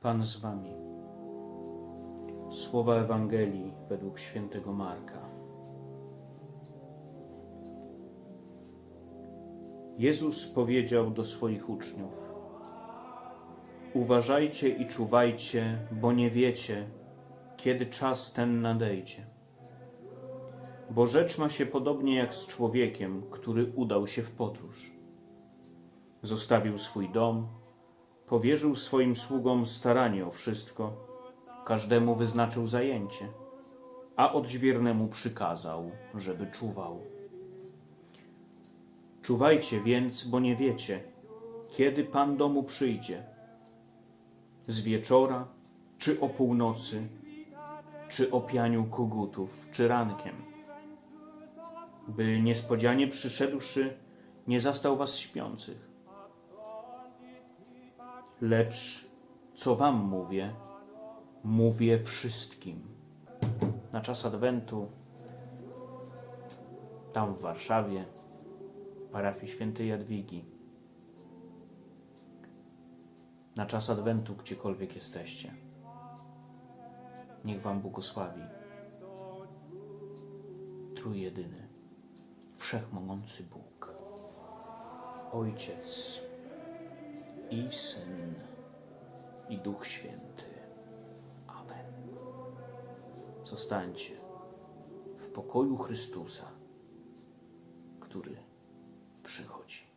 Pan z wami. Słowa Ewangelii według świętego Marka. Jezus powiedział do swoich uczniów: Uważajcie i czuwajcie, bo nie wiecie, kiedy czas ten nadejdzie. Bo rzecz ma się podobnie jak z człowiekiem, który udał się w podróż. Zostawił swój dom, powierzył swoim sługom staranie o wszystko, każdemu wyznaczył zajęcie, a odźwiernemu przykazał, żeby czuwał. Czuwajcie więc, bo nie wiecie, kiedy Pan domu przyjdzie. Z wieczora, czy o północy, czy o pianiu kogutów, czy rankiem. By niespodzianie przyszedłszy, nie zastał was śpiących. Lecz co wam mówię, mówię wszystkim. Na czas Adwentu, tam w Warszawie, parafii świętej Jadwigi. Na czas Adwentu, gdziekolwiek jesteście. Niech Wam błogosławi Trójjedyny, Wszechmogący Bóg, Ojciec i Syn, i Duch Święty. Amen. Zostańcie w pokoju Chrystusa, który przychodzi.